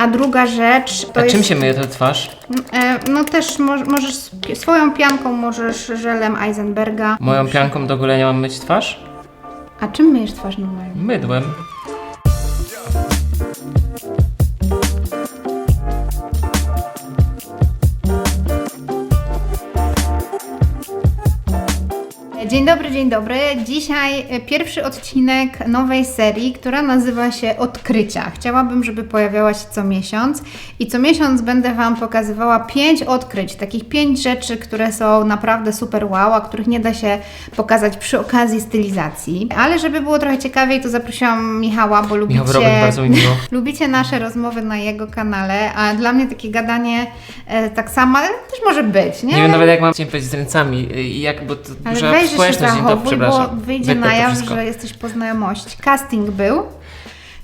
A druga rzecz to A jest... czym się myje ta twarz? E, No też mo- możesz swoją pianką, możesz żelem Eisenberga. Moją pianką do golenia mam myć twarz? A czym myjesz twarz normalnie? Mydłem. Dzień dobry, dzień dobry. Dzisiaj e, pierwszy odcinek nowej serii, która nazywa się Odkrycia. Chciałabym, żeby pojawiała się co miesiąc i co miesiąc będę Wam pokazywała pięć odkryć, takich pięć rzeczy, które są naprawdę super wow, a których nie da się pokazać przy okazji stylizacji. Ale żeby było trochę ciekawiej, to zaprosiłam Michała, bo lubicie... Michał Wrobek, bardzo mi miło. Lubicie nasze rozmowy na jego kanale, a dla mnie takie gadanie e, tak samo też może być, nie? Nie wiem nawet jak mam cię powiedzieć z ręcami i jak, bo to Ale duża weź, że się zachowuj, bo wyjdzie na jaw, że jesteś po znajomości. Casting był.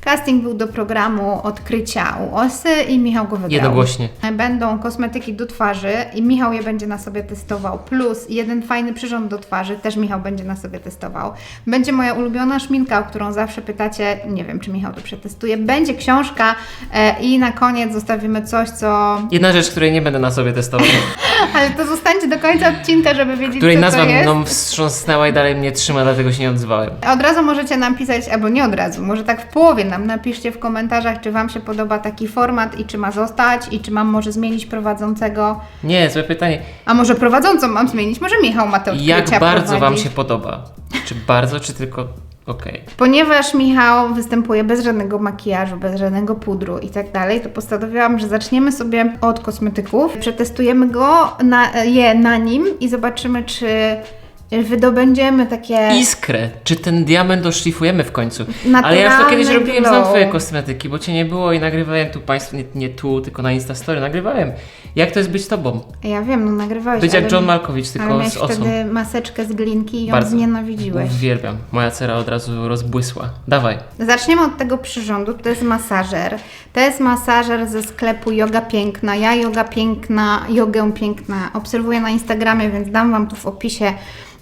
Casting był do programu odkrycia u Osy i Michał go wygrał. Jednogłośnie. Będą kosmetyki do twarzy i Michał je będzie na sobie testował. Plus jeden fajny przyrząd do twarzy, też Michał będzie na sobie testował. Będzie moja ulubiona szminka, o którą zawsze pytacie. Nie wiem, czy Michał to przetestuje. Będzie książka e, i na koniec zostawimy coś, co... Jedna rzecz, której nie będę na sobie testował, Ale to zostańcie do końca odcinka, żeby wiedzieć, której co nazwa to jest. mną wstrząsnęła i dalej mnie trzyma, dlatego się nie odzywałem. Od razu możecie nam pisać, albo nie od razu, może tak w połowie napiszcie w komentarzach, czy Wam się podoba taki format i czy ma zostać, i czy mam może zmienić prowadzącego, Nie, złe pytanie. a może prowadzącą mam zmienić, może Michał ma te odkrycia Jak bardzo Wam się podoba? Czy bardzo, czy tylko okej? Ponieważ Michał występuje bez żadnego makijażu, bez żadnego pudru i tak dalej, to postanowiłam, że zaczniemy sobie od kosmetyków. Przetestujemy go, na, je na nim i zobaczymy, czy wydobędziemy takie... Iskrę. Czy ten diament doszlifujemy w końcu? Ale ja już to kiedyś robiłem, znam glow. Twoje kosmetyki, bo Cię nie było i nagrywałem tu Państwu, nie, nie tu, tylko na Instastory, nagrywałem. Jak to jest być Tobą? Ja wiem, no nagrywałeś. Być jak John Malkowicz, tylko Ale z osą. wtedy maseczkę z glinki i ją Bardzo. znienawidziłeś. Uwielbiam. Moja cera od razu rozbłysła. Dawaj. Zaczniemy od tego przyrządu. To jest masażer. To jest masażer ze sklepu Yoga Piękna. Ja Yoga Piękna, Jogę Piękna obserwuję na Instagramie, więc dam Wam tu w opisie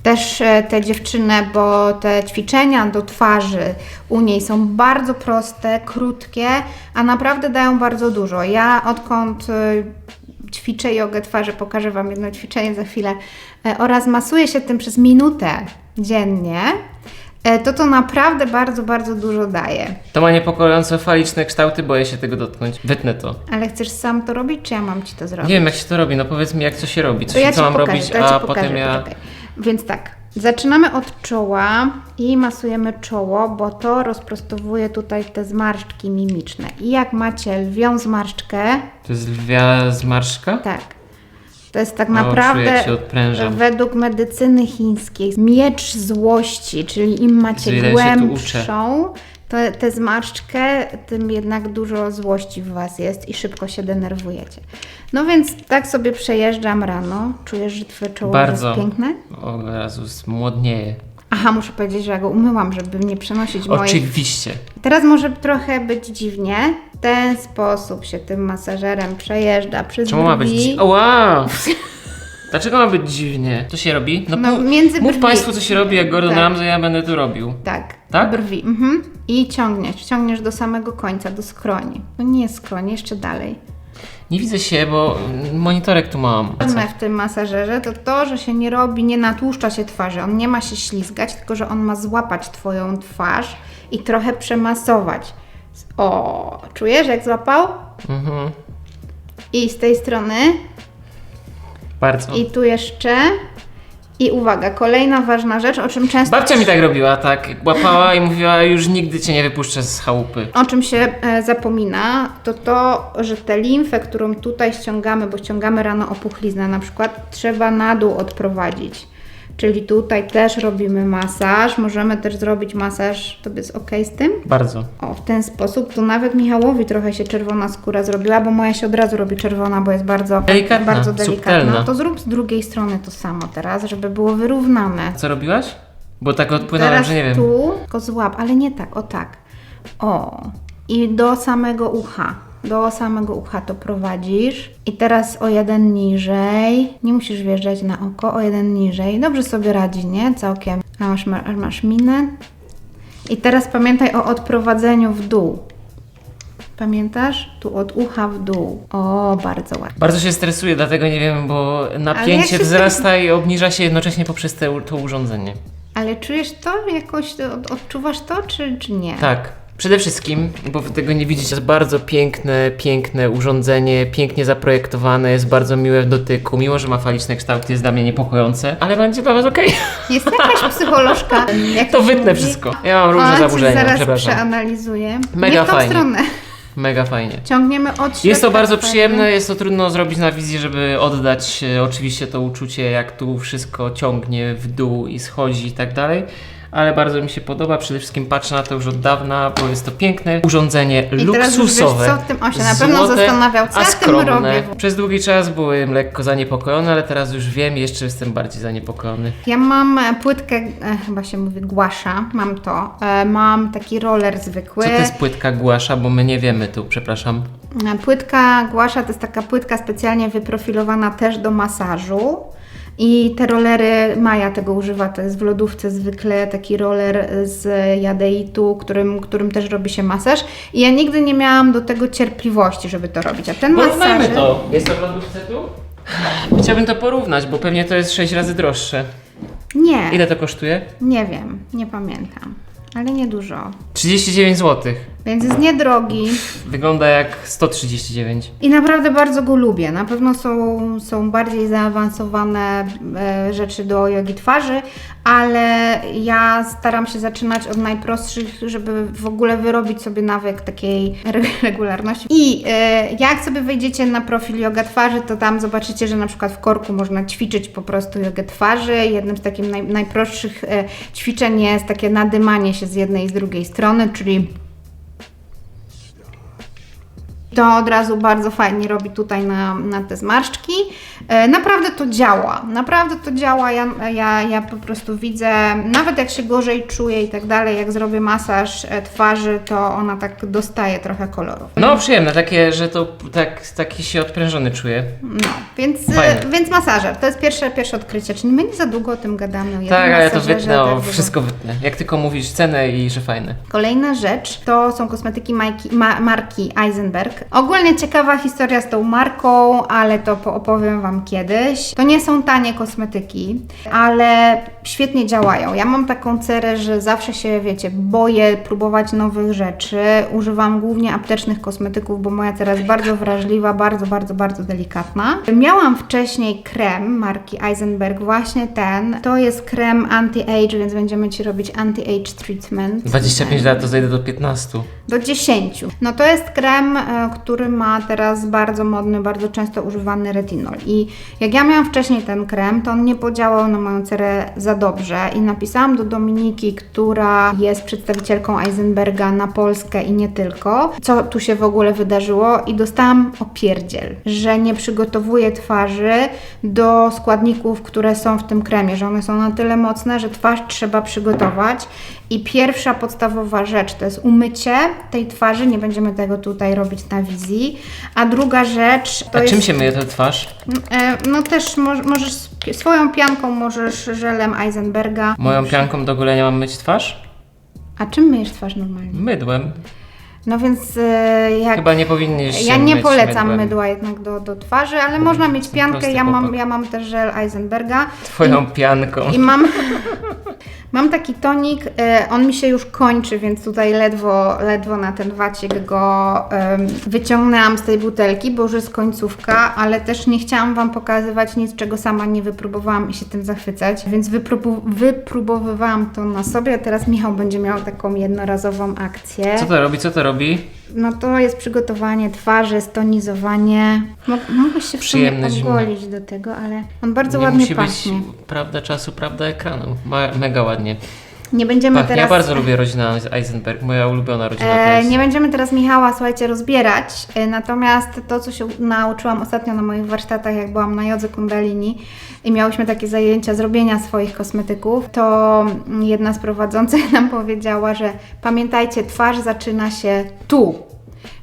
też e, tę dziewczynę, bo te ćwiczenia do twarzy u niej są bardzo proste, krótkie, a naprawdę dają bardzo dużo. Ja odkąd e, ćwiczę jogę twarzy, pokażę Wam jedno ćwiczenie za chwilę, e, oraz masuję się tym przez minutę dziennie, to to naprawdę bardzo, bardzo dużo daje. To ma niepokojąco faliczne kształty, boję się tego dotknąć. Wytnę to. Ale chcesz sam to robić, czy ja mam Ci to zrobić? Nie wiem jak się to robi, no powiedz mi jak to się robi, co, to ja co mam pokażę, robić, to ja a pokażę, potem ja... poczekaj. Więc tak, zaczynamy od czoła i masujemy czoło, bo to rozprostowuje tutaj te zmarszczki mimiczne. I jak macie lwią zmarszczkę, To jest lwia zmarszczka? tak, to jest tak O, naprawdę według medycyny chińskiej miecz złości, czyli im macie Jezu, ile się tę zmarszczkę, tym jednak dużo złości w Was jest i szybko się denerwujecie. No więc tak sobie przejeżdżam rano. Czujesz, że Twoje czoło Bardzo. jest piękne? O Jezus, młodnieje. Aha, muszę powiedzieć, że ja go umyłam, żeby nie przenosić moich... Oczywiście. Teraz może trochę być dziwnie. W ten sposób się tym masażerem przejeżdża przez Czemu ma być brwi. dzi- O, wow! Dlaczego ma być dziwnie? Co się robi? No, mów- między Mów brwi. Państwu co się robi, jak Gordon Tak. Ramsay, ja będę to robił. Tak, Tak? brwi. Mhm. I ciągniesz, ciągniesz do samego końca, do skroni. No nie skroni, jeszcze dalej. Nie widzę się, bo monitorek tu mam. Ważne w tym masażerze to to, że się nie robi, nie natłuszcza się twarzy. On nie ma się ślizgać, tylko że on ma złapać Twoją twarz i trochę przemasować. O, czujesz jak złapał? Mhm. I z tej strony, Bardzo. i tu jeszcze. I uwaga, kolejna ważna rzecz, o czym często Babcia mi tak robiła, tak. Łapała i mówiła, już nigdy cię nie wypuszczę z chałupy. O czym się e, zapomina, to to, że tę limfę, którą tutaj ściągamy, bo ściągamy rano opuchliznę na przykład, trzeba na dół odprowadzić. Czyli tutaj też robimy masaż. Możemy też zrobić masaż. To jest ok z tym? Bardzo. O, w ten sposób. Tu nawet Michałowi trochę się czerwona skóra zrobiła, bo moja się od razu robi czerwona, bo jest bardzo Delikatna, bardzo delikatna. subtelna. To zrób z drugiej strony to samo teraz, żeby było wyrównane. Co robiłaś? Bo tak odpłynąłem, Teraz że nie wiem. tu, tylko złap, ale nie tak, o tak. O. I do samego ucha. Do samego ucha to prowadzisz. I teraz o jeden niżej. Nie musisz wjeżdżać na oko, o jeden niżej. Dobrze sobie radzi, nie? Całkiem. A masz, ma- masz minę. I teraz pamiętaj o odprowadzeniu w dół. Pamiętasz? Tu od ucha w dół. O, bardzo ładnie. Bardzo się stresuję, dlatego nie wiem, bo napięcie się wzrasta i obniża się jednocześnie poprzez te, to urządzenie. Ale czujesz to? Jakoś od- odczuwasz to, czy, czy nie? Tak. Przede wszystkim, bo wy tego nie widzicie, jest bardzo piękne, piękne urządzenie, pięknie zaprojektowane, jest bardzo miłe w dotyku, mimo że ma faliczne kształty, jest dla mnie niepokojące, ale będzie dla was okej. Jest jakaś psycholożka. Jak To się wytnę mówi. wszystko. Ja mam różne Ona zaburzenia, zaraz przepraszam. przeanalizuje. Mega nie w tą fajnie. stronę. Mega fajnie. Ciągniemy od Jest to środka bardzo przyjemne, jest to trudno zrobić na wizji, żeby oddać e, oczywiście to uczucie, jak tu wszystko ciągnie w dół i schodzi i tak dalej. Ale bardzo mi się podoba, przede wszystkim patrzę na to już od dawna, bo jest to piękne urządzenie I teraz już wiesz, luksusowe. co w tym on się na pewno złote, zastanawiał, co a ja tym skromne. robię. Przez długi czas byłem lekko zaniepokojony, ale teraz już wiem jeszcze jestem bardziej zaniepokojony. Ja mam e, płytkę, e, chyba się mówi głasza, mam to. E, mam taki roller zwykły. Co to jest płytka głasza, bo my nie wiemy tu, przepraszam. E, Płytka głasza to jest taka płytka specjalnie wyprofilowana też do masażu. I te rollery Maja tego używa, to jest w lodówce zwykle taki roller z jadeitu, którym, którym też robi się masaż. I ja nigdy nie miałam do tego cierpliwości, żeby to robić. A ten Porównajmy masaż. to. Jest to w lodówce tu? Chciałbym to porównać, bo pewnie to jest 6 razy droższe. Nie, Ile to kosztuje? nie wiem, nie pamiętam, ale niedużo. 39 zł. Więc jest niedrogi. Wygląda jak 139. I naprawdę bardzo go lubię. Na pewno są, są bardziej zaawansowane e, rzeczy do jogi twarzy, ale ja staram się zaczynać od najprostszych, żeby w ogóle wyrobić sobie nawyk takiej re- regularności. I e, jak sobie wejdziecie na profil yoga twarzy, to tam zobaczycie, że na przykład w korku można ćwiczyć po prostu jogę twarzy. Jednym z takich naj, najprostszych e, ćwiczeń jest takie nadymanie się z jednej i z drugiej strony, czyli to od razu bardzo fajnie robi tutaj na, na te zmarszczki. E, naprawdę to działa, naprawdę to działa. Ja, ja, ja po prostu widzę, nawet jak się gorzej czuję i tak dalej, jak zrobię masaż e, twarzy, to ona tak dostaje trochę kolorów. No przyjemne, takie, że to tak, taki się odprężony czuję. No, więc, e, Fajne. więc masażer, to jest pierwsze, pierwsze odkrycie. Czyli my nie za długo o tym gadamy. o Tak, ale ja to wytnę, tak, wszystko wytnę. Jak tylko mówisz cenę i że fajne. Kolejna rzecz to są kosmetyki marki Eisenberg. Ogólnie ciekawa historia z tą marką, ale to opowiem Wam kiedyś. To nie są tanie kosmetyki, ale świetnie działają. Ja mam taką cerę, że zawsze się, wiecie, boję próbować nowych rzeczy. Używam głównie aptecznych kosmetyków, bo moja cera jest bardzo wrażliwa, bardzo, bardzo, bardzo delikatna. Miałam wcześniej krem marki Eisenberg, właśnie ten. To jest krem anti-age, więc będziemy Ci robić anti-age treatment. 25 lat to zejdę do 15. Do 10. No to jest krem, e, który ma teraz bardzo modny, bardzo często używany retinol. I jak ja miałam wcześniej ten krem, to on nie podziałał na moją cerę za dobrze. I napisałam do Dominiki, która jest przedstawicielką Eisenberga na Polskę i nie tylko, co tu się w ogóle wydarzyło. I dostałam opierdziel, że nie przygotowuję twarzy do składników, które są w tym kremie, że one są na tyle mocne, że twarz trzeba przygotować. I pierwsza podstawowa rzecz to jest umycie tej twarzy, nie będziemy tego tutaj robić na wizji. A druga rzecz to A jest. czym się myje ta twarz? E, No też mo- możesz swoją pianką, możesz żelem Eisenberga. Moją pianką do golenia mam myć twarz? A czym myjesz twarz normalnie? Mydłem. No więc e, jak. Chyba nie powinniś Ja nie polecam mydłem. mydła jednak do, do twarzy, ale można mieć piankę. Ja mam, ja mam też żel Eisenberga. Twoją pianką. I mam, mam taki tonik, e, on mi się już kończy, więc tutaj ledwo, ledwo na ten wacik go wyciągnęłam z tej butelki, bo już jest końcówka, ale też nie chciałam Wam pokazywać nic, czego sama nie wypróbowałam i się tym zachwycać, więc wypróbu- wypróbowywałam to na sobie, a teraz Michał będzie miał taką jednorazową akcję. Co to robi? Co to robi? No to jest przygotowanie twarzy, stonizowanie. Mo- Mogę się w sumie Przyjemne, zimne. ogolić do tego, ale on bardzo nie ładnie musi pachnie. być prawda czasu, prawda ekranu. Ma, mega ładnie. Nie będziemy Pachnie. teraz... Ja bardzo lubię rodzinę Eisenberg. Moja ulubiona rodzina E, jest. nie będziemy teraz Michała, słuchajcie, rozbierać. E, natomiast to, co się nauczyłam ostatnio na moich warsztatach, jak byłam na jodze kundalini i miałyśmy takie zajęcia zrobienia swoich kosmetyków, to jedna z prowadzących nam powiedziała, że pamiętajcie, twarz zaczyna się tu.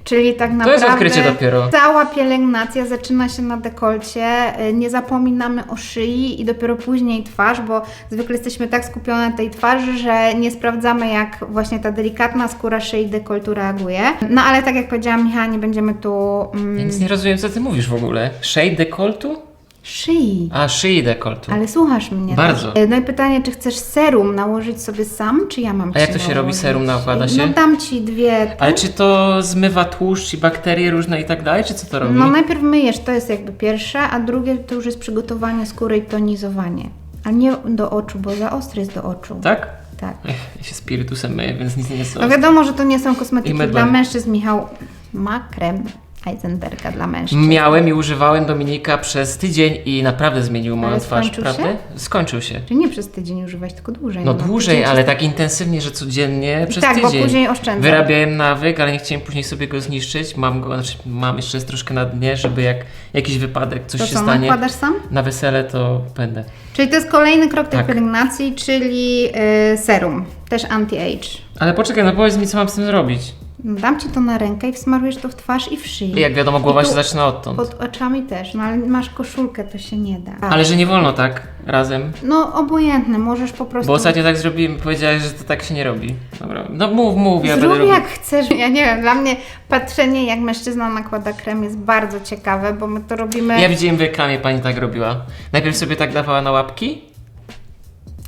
Czyli tak To naprawdę jest odkrycie dopiero. cała pielęgnacja zaczyna się na dekolcie, y, nie zapominamy o szyi i dopiero później twarz, bo zwykle jesteśmy tak skupione na tej twarzy, że nie sprawdzamy jak właśnie ta delikatna skóra szyi dekoltu reaguje. No ale tak jak powiedziałam Michała, nie będziemy tu... Mm, Ja nic nie rozumiem, co ty mówisz w ogóle. Shade dekoltu? Szyi. A, szyi dekoltu. Ale słuchasz mnie. Bardzo. Też. No i pytanie, czy chcesz serum nałożyć sobie sam, czy ja mam A jak to się robi? Serum nakłada się? No dam ci dwie. Ale czy to zmywa tłuszcz i bakterie różne i tak dalej, czy co to robi? No najpierw myjesz, to jest jakby pierwsze, a drugie to już jest przygotowanie skóry i tonizowanie. A nie do oczu, bo za ostry jest do oczu. Tak? Tak. Ech, ja się spirytusem myję, więc nic nie jest No wiadomo, że to nie są kosmetyki dla mężczyzn. Michał ma krem Heisenberga dla mężczyzn. Miałem i używałem Dominika przez tydzień i naprawdę zmienił moją Ale twarz, skończył prawda? się? Skończył się. Czyli nie przez tydzień używać, tylko dłużej. No bo dłużej, tydzień ale tak intensywnie, że codziennie przez tak, bo tydzień. później oszczędzam. Wyrabiałem nawyk, ale nie chciałem później sobie go zniszczyć. Mam go, znaczy mam jeszcze troszkę na dnie, żeby jak jakiś wypadek, coś To się co, stanie nakładasz sam? na wesele, to będę. Czyli to jest kolejny krok tej Tak. pielęgnacji, czyli y, serum, też anti-age. Ale poczekaj, no powiedz mi, co mam z tym zrobić. Dam Ci to na rękę i wsmarujesz to w twarz i w szyję. Jak wiadomo, głowa I tu się zaczyna odtąd. Pod oczami też, no ale masz koszulkę, to się nie da. Ale że nie wolno tak razem. No obojętne, możesz po prostu... Bo ostatnio tak zrobiłem, powiedziałeś, że to tak się nie robi. Dobra, no mów, mów, ja Zrób będę robił. jak chcesz. Ja nie wiem, dla mnie patrzenie jak mężczyzna nakłada krem jest bardzo ciekawe, bo my to robimy... Ja widziałem w reklamie, pani tak robiła. Najpierw sobie tak dawała na łapki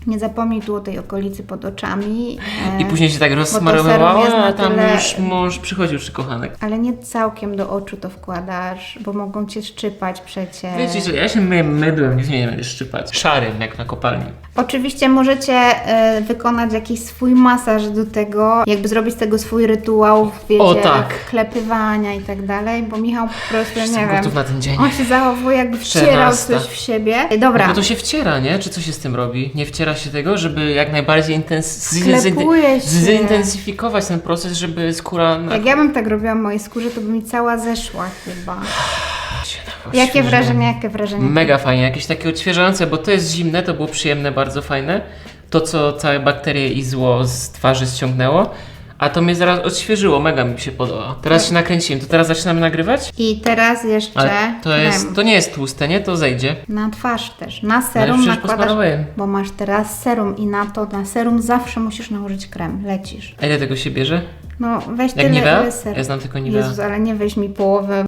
Nie zapomnij tu o tej okolicy pod oczami. e, i później się tak na a tam tyle- już mąż przychodził czy kochanek. Ale nie całkiem do oczu to wkładasz, bo mogą Cię szczypać przecież. Wiecie, że ja się myję mydłem, nie będę szczypać. Szarym, jak na kopalni. Oczywiście możecie e, wykonać jakiś swój masaż do tego, jakby zrobić z tego swój rytuał, wiecie, O, tak. klepywania i tak dalej, bo Michał po prostu, Jestem nie wiem, na ten dzień. on się zachowuje jakby wcierał Czternasta. coś w siebie. Dobra, No to się wciera, nie? Czy co się z tym robi? Nie wciera się tego, żeby jak najbardziej intens... Sklepuje się. zintensyfikować ten proces, żeby skóra... Na... jak ja bym tak robiła mojej skórze, to by mi cała zeszła chyba. Jakie wrażenie, jakie wrażenie? Mega fajnie, jakieś takie odświeżające, bo to jest zimne, to było przyjemne, bardzo fajne. To, co całe bakterie i zło z twarzy ściągnęło. A to mnie zaraz odświeżyło, mega mi się podoba. Teraz się nakręciłem, to teraz zaczynamy nagrywać? I teraz jeszcze Ale to, krem. jest, to nie jest tłuste, nie? To zejdzie. Na twarz też. Na No serum przecież nakładasz, posmarowałem. bo masz teraz serum i na to, na serum zawsze musisz nałożyć krem. Lecisz. A ile tego się bierze? No weź Jak tyle, Nivea? ile serum. Ja znam tylko Nivea. Jezus, ale nie weź mi połowy.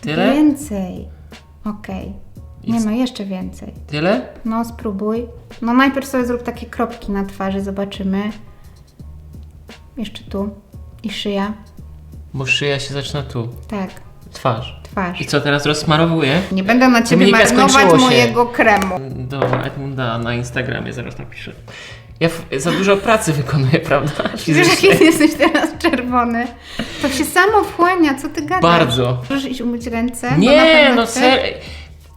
Tyle? Więcej. Okej. I Nie c- no, jeszcze więcej. Tyle? No spróbuj. No najpierw sobie zrób takie kropki na twarzy, zobaczymy. Jeszcze tu. I szyja. Bo szyja się zaczyna tu. Tak, Twarz. twarz. I co, teraz rozsmarowuję? Nie będę na ciebie Dominika, marnować skończyło się. mojego kremu. Do Edmunda na Instagramie zaraz napiszę. Ja f- za dużo pracy wykonuję, prawda? Wiesz, jaki jesteś teraz czerwony? To się samo wchłania, co ty gadasz? Bardzo. Możesz iść umyć ręce? Bo na Nie, pewno no chcesz. serio.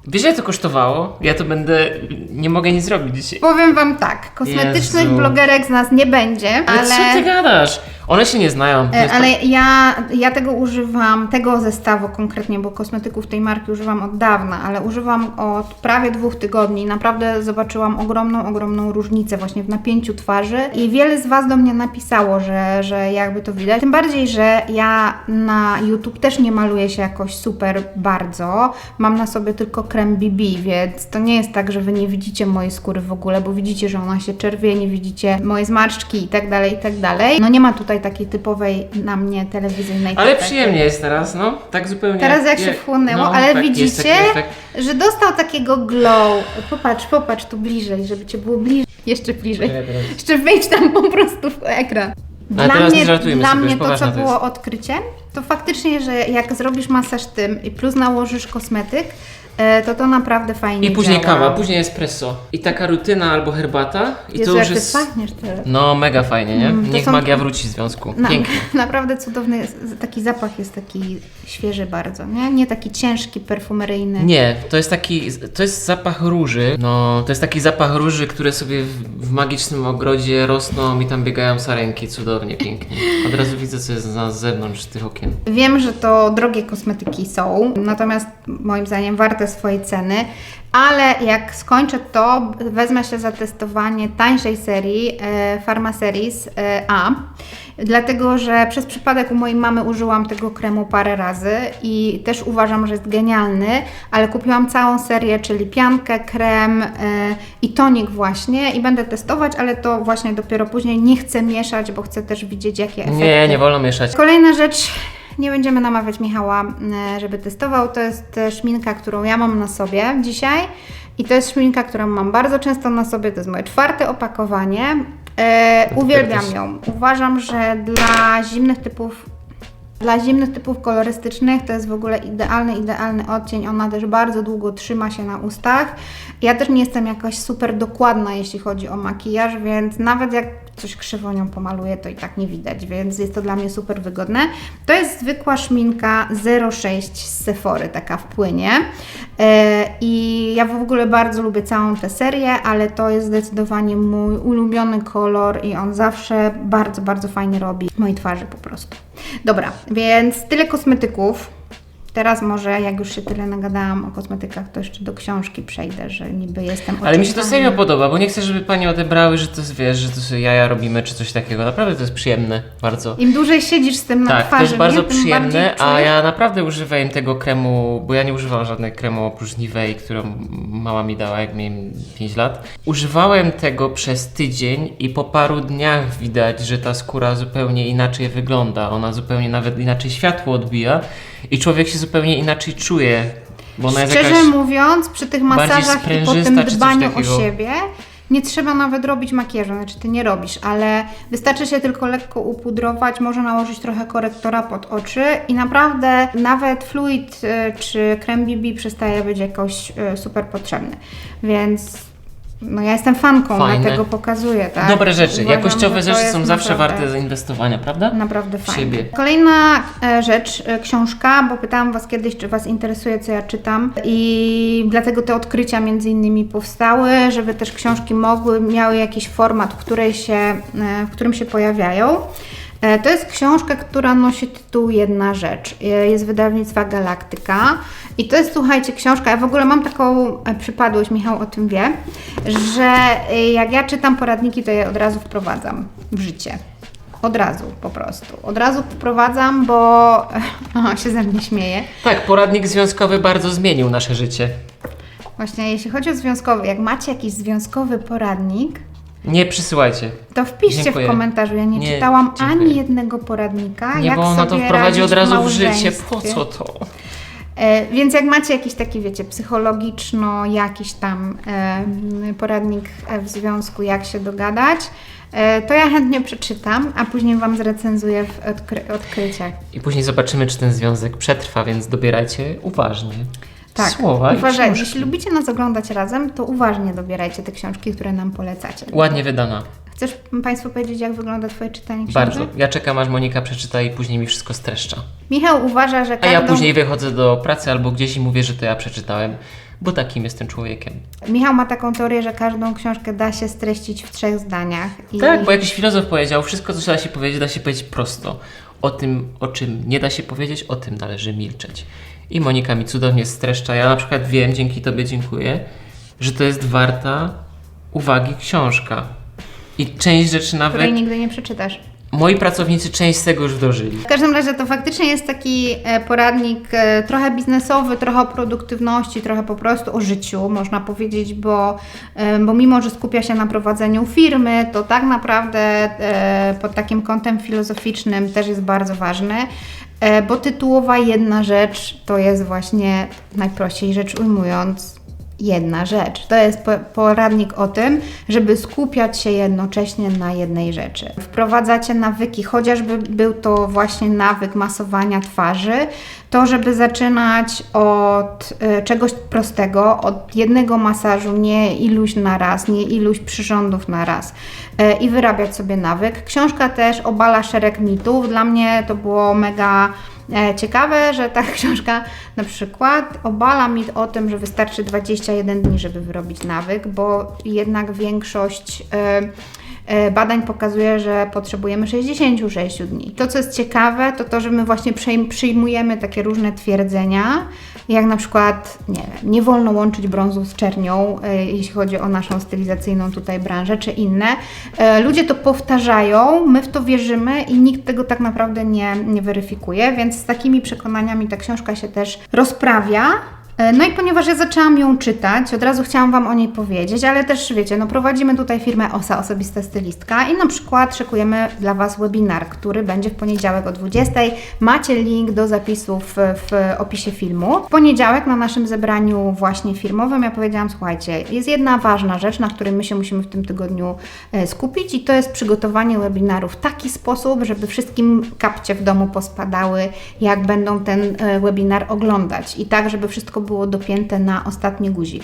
Wiesz, ile to kosztowało? Ja to będę. Nie mogę nic zrobić dzisiaj. Powiem wam tak, kosmetycznych Jezu. blogerek z nas nie będzie, Ale, ale... co ty gadasz? One się nie znają. To E, Ale ja, ja tego używam, tego zestawu konkretnie, bo kosmetyków tej marki używam od dawna, ale używam od prawie dwóch tygodni. Naprawdę zobaczyłam ogromną, ogromną różnicę właśnie w napięciu twarzy i wiele z Was do mnie napisało, że, że jakby to widać. Tym bardziej, że ja na YouTube też nie maluję się jakoś super bardzo. Mam na sobie tylko krem BB, więc to nie jest tak, że Wy nie widzicie mojej skóry w ogóle, bo widzicie, że ona się czerwieni, widzicie moje zmarszczki i tak dalej, i tak dalej. No nie ma tutaj takiej typowej na mnie telewizyjnej Ale tapety. przyjemnie jest teraz, no. Tak zupełnie. Teraz jak się wchłonęło, no, ale tak, widzicie, że dostał takiego glow. Popatrz, popatrz tu bliżej, żeby Cię było bliżej. Jeszcze bliżej. Jeszcze wejdź tam po prostu w ekran. Ale Dla teraz nie mnie, dla sobie, mnie to, co było jest. odkryciem, to faktycznie, że jak zrobisz masaż tym i plus nałożysz kosmetyk, to to naprawdę fajnie I później działa. kawa, później espresso. I taka rutyna albo herbata. I Jezu, to jak już ty jest. pachniesz teraz. No, mega fajnie, nie? Mm, to Niech są- magia wróci w związku. Na, Pięknie. naprawdę cudowny, taki zapach jest taki świeży bardzo, nie? Nie taki ciężki, perfumeryjny. Nie, to jest taki, to jest zapach róży. No, to jest taki zapach róży, które sobie w, w magicznym ogrodzie rosną i tam biegają sarenki cudownie, pięknie. Od razu widzę, co jest na zewnątrz tych okien. Wiem, że to drogie kosmetyki są, natomiast moim zdaniem warte swojej ceny, ale jak skończę to, wezmę się za testowanie tańszej serii e, Pharma Series e, A, dlatego że przez przypadek u mojej mamy użyłam tego kremu parę razy i też uważam, że jest genialny, ale kupiłam całą serię, czyli piankę, krem e, i tonik właśnie i będę testować, ale to właśnie dopiero później nie chcę mieszać, bo chcę też widzieć jakie efekty. Nie, nie wolno mieszać. Kolejna rzecz, nie będziemy namawiać Michała, żeby testował, to jest e, szminka, którą ja mam na sobie dzisiaj. I to jest szminka, którą mam bardzo często na sobie, to jest moje czwarte opakowanie. E, uwielbiam ją. Uważam, że dla zimnych typów dla zimnych typów kolorystycznych to jest w ogóle idealny, idealny odcień. Ona też bardzo długo trzyma się na ustach. Ja też nie jestem jakaś super dokładna, jeśli chodzi o makijaż, więc nawet jak coś krzywo nią pomaluję, to i tak nie widać, więc jest to dla mnie super wygodne. To jest zwykła szminka 06 z Sephory, taka w płynie. E, I ja w ogóle bardzo lubię całą tę serię, ale to jest zdecydowanie mój ulubiony kolor i on zawsze bardzo, bardzo fajnie robi mojej twarzy po prostu. Dobra, więc tyle kosmetyków. Teraz może, jak już się tyle nagadałam o kosmetykach, to jeszcze do książki przejdę, że niby jestem Ale mi się to serio podoba, bo nie chcę, żeby pani odebrały, że to wiesz, że to sobie jaja robimy, czy coś takiego. Naprawdę to jest przyjemne, bardzo. Im dłużej siedzisz z tym na Tak, twarzy, to jest bardzo nie? Przyjemne, a czujesz- ja naprawdę używałem tego kremu, bo ja nie używałam żadnego kremu oprócz Nivei, którą mama mi dała, jak miałem 5 lat. Używałem tego przez tydzień i po paru dniach widać, że ta skóra zupełnie inaczej wygląda. Ona zupełnie nawet inaczej światło odbija i człowiek się zupełnie inaczej czuje, bo ona jest Szczerze jakaś... mówiąc, przy tych masażach i po tym czy coś dbaniu o takiego. siebie nie trzeba nawet robić makijażu, znaczy ty nie robisz, ale wystarczy się tylko lekko upudrować, może nałożyć trochę korektora pod oczy i naprawdę nawet fluid y, czy krem BB przestaje być jakoś y, super potrzebny. Więc no ja jestem fanką, Fajne. dlatego pokazuję, tak? Dobre rzeczy, Uważam, jakościowe że to rzeczy jest są zawsze naprawdę- warte zainwestowania, prawda? Naprawdę w fajnie. siebie. Kolejna e, rzecz, e, książka, bo pytałam Was kiedyś, czy Was interesuje, co ja czytam i dlatego te odkrycia między innymi powstały, żeby też książki mogły, miały jakiś format, w, której się, e, w którym się pojawiają. E, To jest książka, która nosi tytuł Jedna rzecz. E, Jest wydawnictwa Galaktyka. I to jest, słuchajcie, książka. Ja w ogóle mam taką e, przypadłość, Michał o tym wie, że jak ja czytam poradniki, to je od razu wprowadzam w życie. Od razu po prostu. Od razu wprowadzam, bo Aha, się ze mnie śmieje. Tak, poradnik związkowy bardzo zmienił nasze życie. Właśnie jeśli chodzi o związkowy, jak macie jakiś związkowy poradnik, Nie przysyłajcie. to wpiszcie Dziękuję. w komentarzu. Ja nie, Nie, czytałam dziękuję. ani jednego poradnika. Nie, jak bo ona to sobie wprowadzi od radzić razu w życie. Po małżeństwie. co to? E, więc jak macie jakiś taki, wiecie, psychologiczno, jakiś tam e, poradnik e, w związku, jak się dogadać, e, to ja chętnie przeczytam, a później Wam zrecenzuję w odkry- odkryciach. I później zobaczymy, czy ten związek przetrwa, więc dobierajcie uważnie. Tak, Słowa uważajcie. Jeśli lubicie nas oglądać razem, to uważnie dobierajcie te książki, które nam polecacie. Ładnie wydana. Chcesz Państwu powiedzieć, jak wygląda Twoje czytanie książek? Bardzo. Ja czekam, aż Monika przeczyta i później mi wszystko streszcza. Michał uważa, że A każdą... ja później wychodzę do pracy albo gdzieś i mówię, że to ja przeczytałem, bo takim jestem człowiekiem. Michał ma taką teorię, że każdą książkę da się streścić w trzech zdaniach. I... Tak, bo jakiś filozof powiedział, wszystko co da się powiedzieć, da się powiedzieć prosto. O tym, o czym nie da się powiedzieć, o tym należy milczeć. I Monika mi cudownie streszcza. Ja na przykład wiem, dzięki Tobie dziękuję, że to jest warta uwagi książka. I część rzeczy nawet, której nigdy nie przeczytasz. moi pracownicy część z tego już wdrożyli. W każdym razie to faktycznie jest taki e, poradnik e, trochę biznesowy, trochę o produktywności, trochę po prostu o życiu, można powiedzieć, bo, e, bo mimo, że skupia się na prowadzeniu firmy, to tak naprawdę pod takim kątem filozoficznym też jest bardzo ważny, bo tytułowa jedna rzecz to jest właśnie, najprościej rzecz ujmując, jedna rzecz. To jest po- poradnik o tym, żeby skupiać się jednocześnie na jednej rzeczy. Wprowadzacie nawyki, chociażby był to właśnie nawyk masowania twarzy, to żeby zaczynać od e, czegoś prostego, od jednego masażu, nie iluś na raz, nie iluś przyrządów na raz e, i wyrabiać sobie nawyk. Książka też obala szereg mitów. Dla mnie to było mega E, Ciekawe, że ta książka na przykład obala mit o tym, że wystarczy 21 dni, żeby wyrobić nawyk, bo jednak większość, badań pokazuje, że potrzebujemy 66 dni. To, co jest ciekawe, to to, że my właśnie przyjmujemy takie różne twierdzenia, jak na przykład, nie wiem, nie wolno łączyć brązu z czernią, e, jeśli chodzi o naszą stylizacyjną tutaj branżę, czy inne. E, Ludzie to powtarzają, my w to wierzymy i nikt tego tak naprawdę nie, nie weryfikuje, więc z takimi przekonaniami ta książka się też rozprawia. E, No i ponieważ ja zaczęłam ją czytać, od razu chciałam Wam o niej powiedzieć, ale też wiecie, no prowadzimy tutaj firmę OSA, osobista stylistka i na przykład szykujemy dla Was webinar, który będzie w poniedziałek o 20. Macie link do zapisów w opisie filmu. W poniedziałek na naszym zebraniu właśnie firmowym ja powiedziałam, słuchajcie, jest jedna ważna rzecz, na której my się musimy w tym tygodniu e, skupić i to jest przygotowanie webinaru w taki sposób, żeby wszystkim kapcie w domu pospadały, jak będą ten e, webinar oglądać i tak, żeby wszystko było dopięte na ostatni guzik.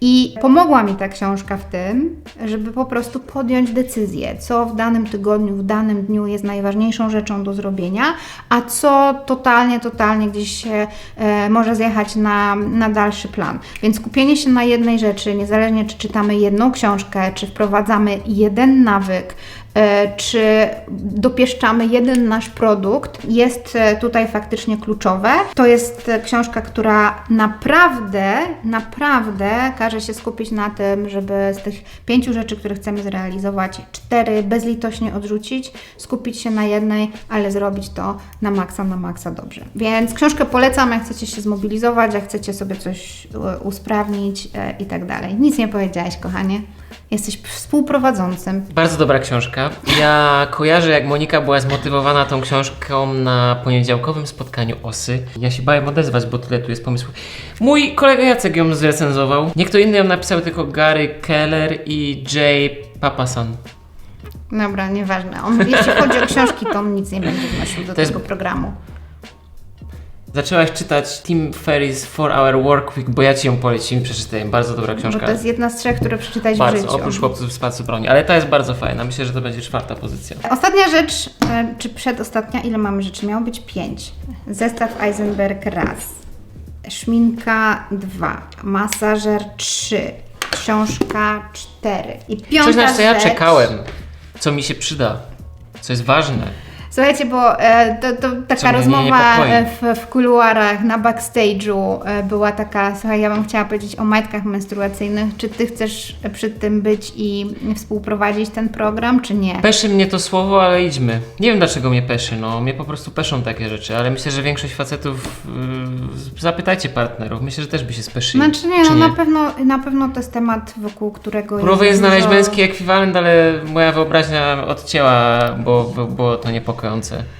I pomogła mi ta książka w tym, żeby po prostu podjąć decyzję, co w danym tygodniu, w danym dniu jest najważniejszą rzeczą do zrobienia, a co totalnie, totalnie gdzieś e, może zjechać na, na dalszy plan. Więc skupienie się na jednej rzeczy, niezależnie czy czytamy jedną książkę, czy wprowadzamy jeden nawyk, czy dopieszczamy jeden nasz produkt, jest e, tutaj faktycznie kluczowe. To jest e, książka, która naprawdę, naprawdę każe się skupić na tym, żeby z tych pięciu rzeczy, które chcemy zrealizować, cztery bezlitośnie odrzucić, skupić się na jednej, ale zrobić to na maksa, na maksa dobrze. Więc książkę polecam, jak chcecie się zmobilizować, jak chcecie sobie coś e, usprawnić e, i tak dalej. Nic nie powiedziałeś, kochanie. Jesteś współprowadzącym. Bardzo dobra książka. Ja kojarzę, jak Monika była zmotywowana tą książką na poniedziałkowym spotkaniu OSY. Ja się bałem odezwać, bo tyle tu jest pomysłów. Mój kolega Jacek ją zrecenzował. Nie kto inny ją napisał, tylko Gary Keller i Jay Papasan. Dobra, nieważne. On, jeśli chodzi o książki, to on nic nie będzie wnosił do To jest- tego programu. Zaczęłaś czytać Tim Ferriss 4-Hour Work Week, bo ja Ci ją poleciłem, przeczytałem. Bardzo dobra Bo książka. to jest jedna z trzech, które przeczytałeś w Bardzo, życiu. oprócz chłopców z Pacu Broni. Ale ta jest bardzo fajna. Myślę, że to będzie czwarta pozycja. Ostatnia rzecz, e, czy przedostatnia, ile mamy rzeczy? Miało być pięć. Zestaw Eisenberg raz, szminka dwa, masażer trzy, książka cztery i piąta Coś na co ja czekałem, co mi się przyda, co jest ważne. Słuchajcie, bo e, to, to taka mnie rozmowa niepokoi. e, w, w kuluarach, na backstage'u e, była taka, słuchaj, ja bym chciała powiedzieć o majtkach menstruacyjnych. Czy Ty chcesz przy tym być i współprowadzić ten program, czy nie? Peszy mnie to słowo, ale idźmy. Nie wiem dlaczego mnie peszy, no mnie po prostu peszą takie rzeczy, ale myślę, że większość facetów, yy, zapytajcie partnerów, myślę, że też by się speszyli. Znaczy nie, no na pewno, na pewno to jest temat, wokół którego Próbuję znaleźć dużo... męski ekwiwalent, ale moja wyobraźnia odcięła, bo, było to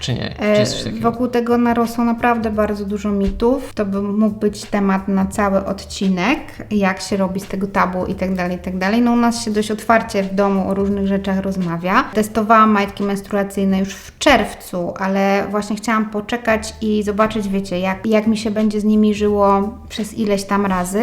Czy nie? Czy E? Wokół tego narosło naprawdę bardzo dużo mitów. To by mógł być temat na cały odcinek, jak się robi z tego tabu i tak dalej, i tak dalej. No u nas się dość otwarcie w domu o różnych rzeczach rozmawia. Testowałam majtki menstruacyjne już w czerwcu, ale właśnie chciałam poczekać i zobaczyć, wiecie, jak, jak mi się będzie z nimi żyło przez ileś tam razy.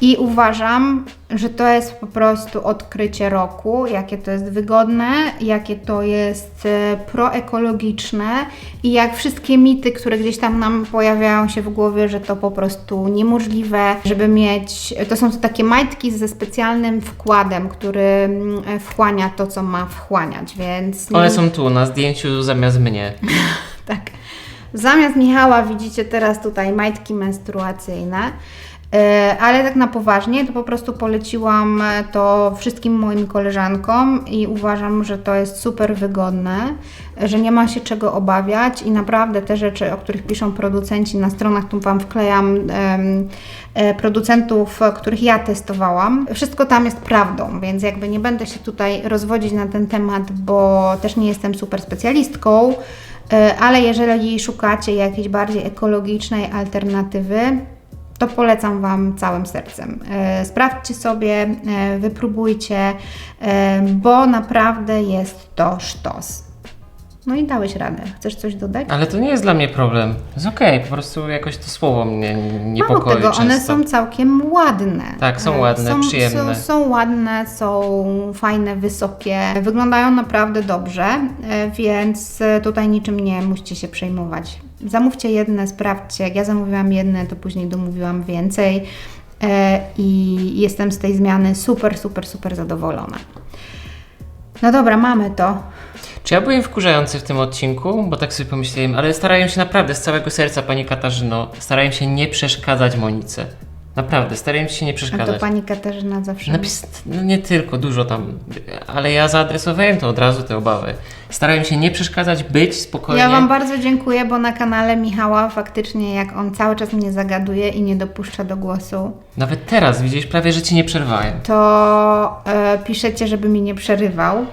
I uważam, że to jest po prostu odkrycie roku, jakie to jest wygodne, jakie to jest e, proekologiczne i jak wszystkie mity, które gdzieś tam nam pojawiają się w głowie, że to po prostu niemożliwe, żeby mieć. To są to takie majtki ze specjalnym wkładem, który mm, e, wchłania to, co ma wchłaniać, więc. One są tu na zdjęciu zamiast mnie. tak. Zamiast Michała widzicie teraz tutaj majtki menstruacyjne. E, Ale tak na poważnie, to po prostu poleciłam to wszystkim moim koleżankom i uważam, że to jest super wygodne, że nie ma się czego obawiać i naprawdę te rzeczy, o których piszą producenci na stronach, tu Wam wklejam e, producentów, których ja testowałam, wszystko tam jest prawdą, więc jakby nie będę się tutaj rozwodzić na ten temat, bo też nie jestem super specjalistką, E, Ale jeżeli szukacie jakiejś bardziej ekologicznej alternatywy, to polecam Wam całym sercem. E, Sprawdźcie sobie, e, wypróbujcie, e, bo naprawdę jest to sztos. No i dałeś radę. Chcesz coś dodać? Ale to nie jest dla mnie problem. Jest okej, po prostu jakoś to słowo mnie Mało niepokoi tego, często. one są całkiem ładne. Tak, są E, ładne, są, przyjemne. Są, są ładne, są fajne, wysokie, wyglądają naprawdę dobrze, e, więc tutaj niczym nie musicie się przejmować. Zamówcie jedne, sprawdźcie. Jak ja zamówiłam jedne, to później domówiłam więcej e, i jestem z tej zmiany super, super, super zadowolona. No dobra, mamy to. Czy ja byłem wkurzający w tym odcinku? Bo tak sobie pomyślałem, ale starają się naprawdę z całego serca, pani Katarzyno, starają się nie przeszkadzać Monice. Naprawdę, starają się nie A to przeszkadzać. pani Katarzyna zawsze. Napis, no nie tylko, dużo tam, ale ja zaadresowałem to od razu, te obawy. Starają się nie przeszkadzać, być spokojnie. Ja Wam bardzo dziękuję, bo na kanale Michała faktycznie jak on cały czas mnie zagaduje i nie dopuszcza do głosu, Nawet teraz, widzisz, prawie, że ci nie przerwałem. to e, piszecie, żeby mi nie przerywał.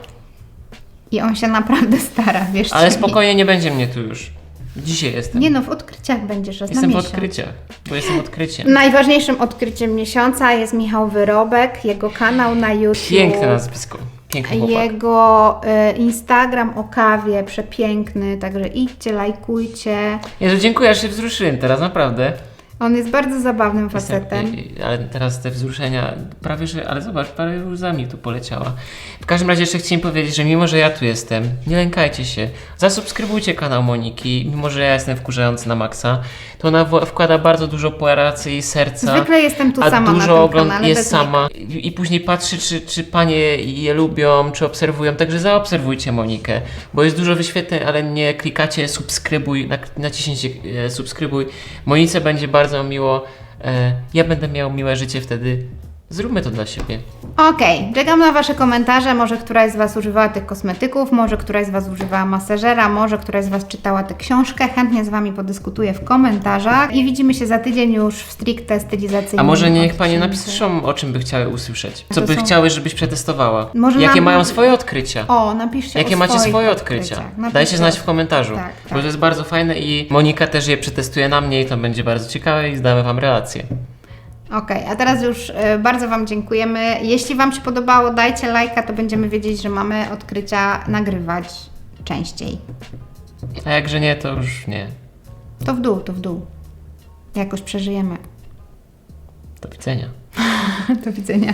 I on się naprawdę stara, wiesz Ale spokojnie, nie będzie mnie tu już. Dzisiaj jestem. Nie no, w odkryciach będziesz raz jestem w na miesiąc. odkryciach, bo jestem odkryciem. Najważniejszym odkryciem miesiąca jest Michał Wyrobek, jego kanał na YouTube. Piękne nazwisko, piękny chłopak. Jego e, Instagram o kawie, przepiękny, także idźcie, lajkujcie. Jezu, dziękuję, aż się wzruszyłem teraz, naprawdę. On jest bardzo zabawnym Jestem, facetem. i- i- ale teraz te wzruszenia, prawie że, ale zobacz, parę łzami tu poleciała. W każdym razie jeszcze chciałem powiedzieć, że mimo, że ja tu jestem, nie lękajcie się. Zasubskrybujcie kanał Moniki, mimo, że ja jestem wkurzający na maksa, to ona w- wkłada bardzo dużo pracy i serca. Zwykle jestem tu a sama na dużo tym ogląd kanale. jest bez sama I, i później patrzy, czy, czy panie je lubią, czy obserwują. Także zaobserwujcie Monikę, bo jest dużo wyświetleń, ale nie klikacie subskrybuj, nak- naciśnijcie e, subskrybuj. Monice będzie bardzo miło. E, ja będę miał miłe życie wtedy. Zróbmy to dla siebie. Okej, czekam na Wasze komentarze. Może któraś z Was używała tych kosmetyków, może któraś z Was używała masażera, może któraś z Was czytała tę książkę. Chętnie z Wami podyskutuję w komentarzach i widzimy się za tydzień już w stricte stylizacyjnym A może niech panie odcinku. napiszą, o czym by chciały usłyszeć. Co To by są- chciały, żebyś przetestowała. Może Jakie nam- mają swoje odkrycia. O, napiszcie Jakie o macie swoich swoje odkrycia? odkryciach. Napiszcie Dajcie znać w komentarzu, Tak, bo tak. to jest bardzo fajne i Monika też je przetestuje na mnie i to będzie bardzo ciekawe i zdamy Wam relację. Okej, a teraz już e, bardzo Wam dziękujemy. Jeśli Wam się podobało, dajcie lajka, to będziemy wiedzieć, że mamy odkrycia nagrywać częściej. A jakże nie, to już nie. To w dół, to w dół. Jakoś przeżyjemy. Do widzenia. Do widzenia.